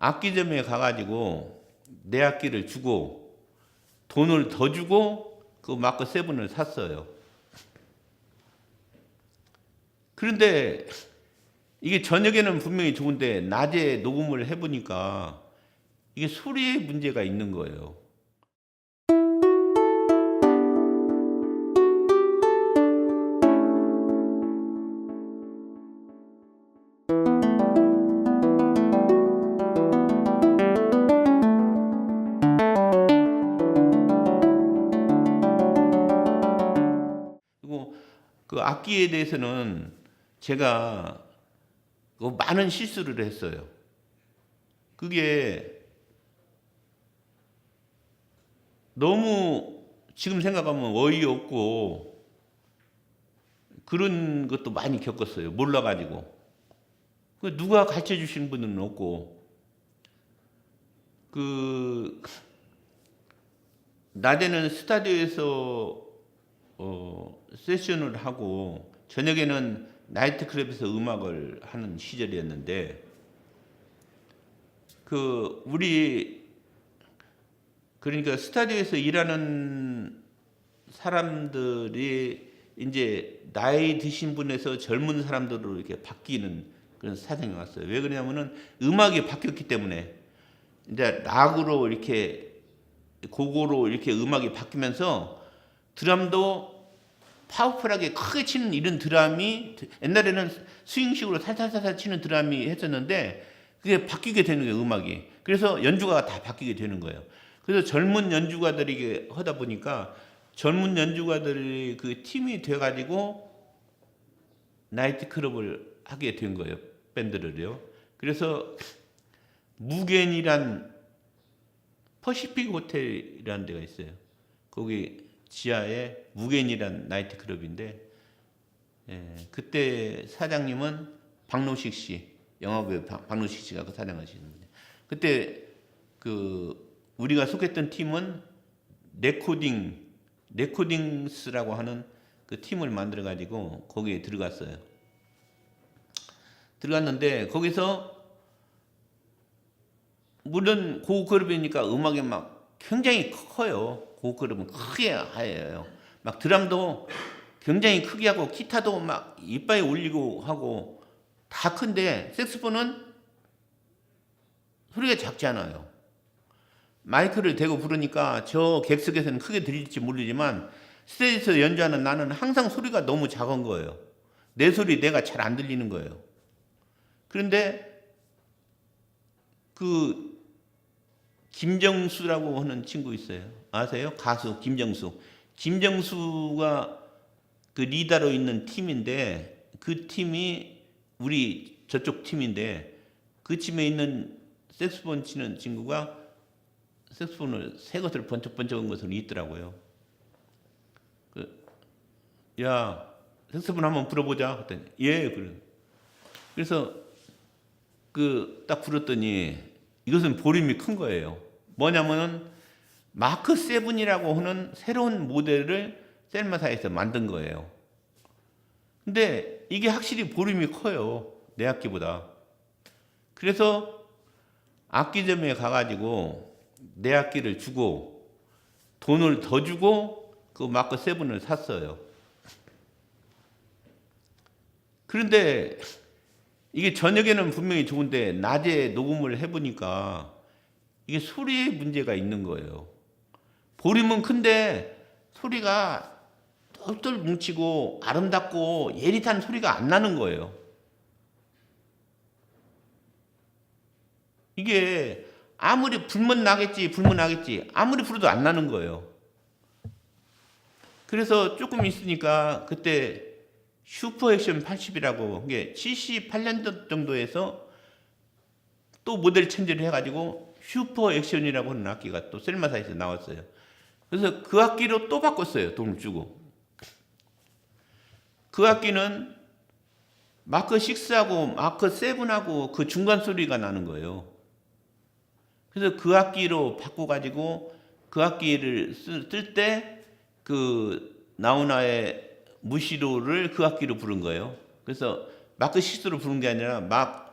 악기점에 가가지고 내 악기를 주고 돈을 더 주고 그 마크 세븐을 샀어요. 그런데 이게 저녁에는 분명히 좋은데 낮에 녹음을 해보니까 이게 소리에 문제가 있는 거예요. 악기에 대해서는 제가 그 많은 실수를 했어요. 그게 너무 지금 생각하면 어이없고 그런 것도 많이 겪었어요. 몰라가지고. 그 누가 가르쳐 주신 분은 없고 그 낮에는 스타디오에서 어, 세션을 하고 저녁에는 나이트클럽에서 음악을 하는 시절이었는데 그 우리 그러니까 스타디오에서 일하는 사람들이 이제 나이 드신 분에서 젊은 사람들로 이렇게 바뀌는 그런 사정이 왔어요. 왜 그러냐면은 음악이 바뀌었기 때문에 이제 락으로 이렇게 고고로 이렇게 음악이 바뀌면서 드럼도 파워풀하게 크게 치는 이런 드럼이 옛날에는 스윙식으로 살살살살 치는 드럼이 했었는데 그게 바뀌게 되는 거예요 음악이. 그래서 연주가 다 바뀌게 되는 거예요. 그래서 젊은 연주가들이 하다 보니까 젊은 연주가들이 그 팀이 돼가지고 나이트클럽을 하게 된 거예요 밴드를요. 그래서 무겐이란 퍼시픽 호텔이라는 데가 있어요. 거기 지하에 무겐이란 나이트클럽인데 예, 그때 사장님은 박노식 씨 영화배우 박- 박노식 씨가 그 사장하시는데 그때 그 우리가 속했던 팀은 레코딩 레코딩스라고 하는 그 팀을 만들어 가지고 거기에 들어갔어요. 들어갔는데 거기서 물론 고급그룹이니까 음악이 막 굉장히 커요. 고급그룹은 크게 하예요. 막 드럼도 굉장히 크게 하고 기타도 막 이빨에 올리고 하고 다 큰데 색스폰은 소리가 작지 않아요. 마이크를 대고 부르니까 저 객석에서는 크게 들릴지 모르지만 스테이지에서 연주하는 나는 항상 소리가 너무 작은 거예요. 내 소리 내가 잘 안 들리는 거예요. 그런데 그 김정수라고 하는 친구 있어요. 아세요? 가수 김정수. 김정수가 그 리더로 있는 팀인데 그 팀이 우리 저쪽 팀인데 그 팀에 있는 색스폰 치는 친구가 색스폰을 새 것을 번쩍번쩍한 것을 있더라고요. 그, 야, 색스폰 한번 불어보자. 그랬더니 예, 그래. 그래서 그 딱 불었더니 이것은 보림이 큰 거예요. 뭐냐면은 마크 세븐이라고 하는 새로운 모델을 셀마사에서 만든 거예요. 근데 이게 확실히 보림이 커요. 내 악기보다. 그래서 악기점에 가가지고 내 악기를 주고 돈을 더 주고 그 마크 세븐을 샀어요. 그런데 이게 저녁에는 분명히 좋은데 낮에 녹음을 해보니까 이게 소리에 문제가 있는 거예요. 보림은 큰데 소리가 똘똘 뭉치고 아름답고 예릿한 소리가 안 나는 거예요. 이게 아무리 불면 나겠지, 불면 나겠지, 아무리 불어도 안 나는 거예요. 그래서 조금 있으니까 그때 슈퍼 액션 80이라고 이게 78년도 정도에서 또 모델 체인지를 해가지고 슈퍼 액션이라고 하는 악기가 또 셀마사에서 나왔어요. 그래서 그 악기로 또 바꿨어요. 돈을 주고. 그 악기는 마크 6하고 마크 7하고 그 중간 소리가 나는 거예요. 그래서 그 악기로 바꿔가지고 그 악기를 쓸 때 그 나우나의 무시로를 그 악기로 부른 거예요. 그래서 마크 6로 부른 게 아니라 막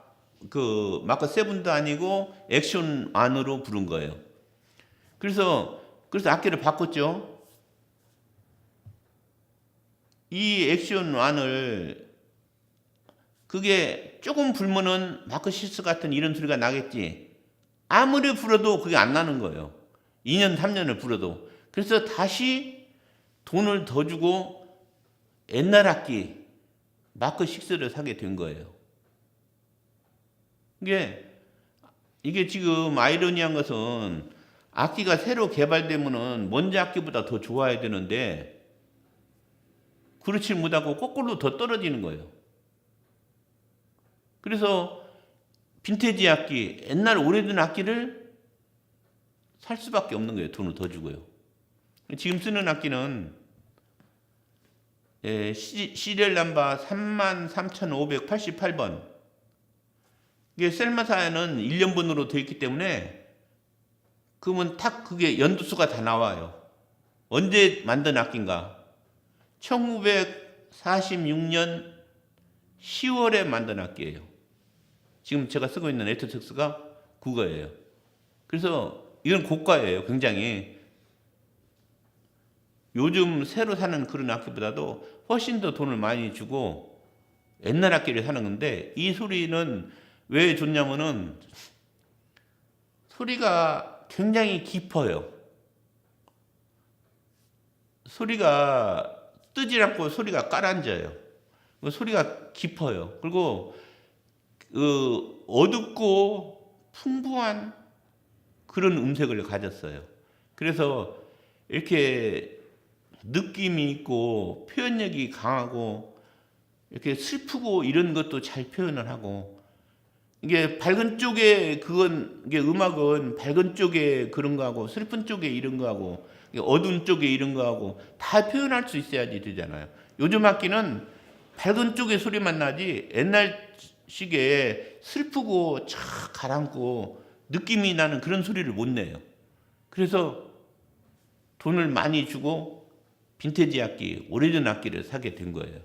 그 마크 세븐도 아니고 액션 안으로 부른 거예요. 그래서 그래서 악기를 바꿨죠. 이 액션 안을 그게 조금 불면은 마크 시스 같은 이런 소리가 나겠지. 아무리 불어도 그게 안 나는 거예요. 2년 3년을 불어도. 그래서 다시 돈을 더 주고 옛날 악기 마크 6를 사게 된 거예요. 이게 이게 지금 아이러니한 것은 악기가 새로 개발되면은 먼저 악기보다 더 좋아야 되는데 그렇지 못하고 거꾸로 더 떨어지는 거예요. 그래서 빈티지 악기, 옛날 오래된 악기를 살 수밖에 없는 거예요. 돈을 더 주고요. 지금 쓰는 악기는 예, 시, 시리얼 넘버 33,588번. 이게 셀마사에는 1년분으로 되어 있기 때문에 그러면 탁 그게 연도수가 다 나와요. 언제 만든 악기인가? 1946년 10월에 만든 악기예요. 지금 제가 쓰고 있는 에트텍스가 그거예요. 그래서 이건 고가예요. 굉장히 요즘 새로 사는 그런 악기보다도 훨씬 더 돈을 많이 주고 옛날 악기를 사는 건데 이 소리는 왜 좋냐면은 소리가 굉장히 깊어요. 소리가 뜨지 않고 소리가 깔아앉아요. 그 소리가 깊어요. 그리고 그 어둡고 풍부한 그런 음색을 가졌어요. 그래서 이렇게 느낌이 있고 표현력이 강하고 이렇게 슬프고 이런 것도 잘 표현을 하고 이게 밝은 쪽에 그건 이게 음악은 밝은 쪽에 그런 거하고 슬픈 쪽에 이런 거하고 어두운 쪽에 이런 거하고 다 표현할 수 있어야지 되잖아요. 요즘 악기는 밝은 쪽에 소리만 나지 옛날 식의 슬프고 촥 가라앉고 느낌이 나는 그런 소리를 못 내요. 그래서 돈을 많이 주고 빈티지 악기, 오래된 악기를 사게 된 거예요.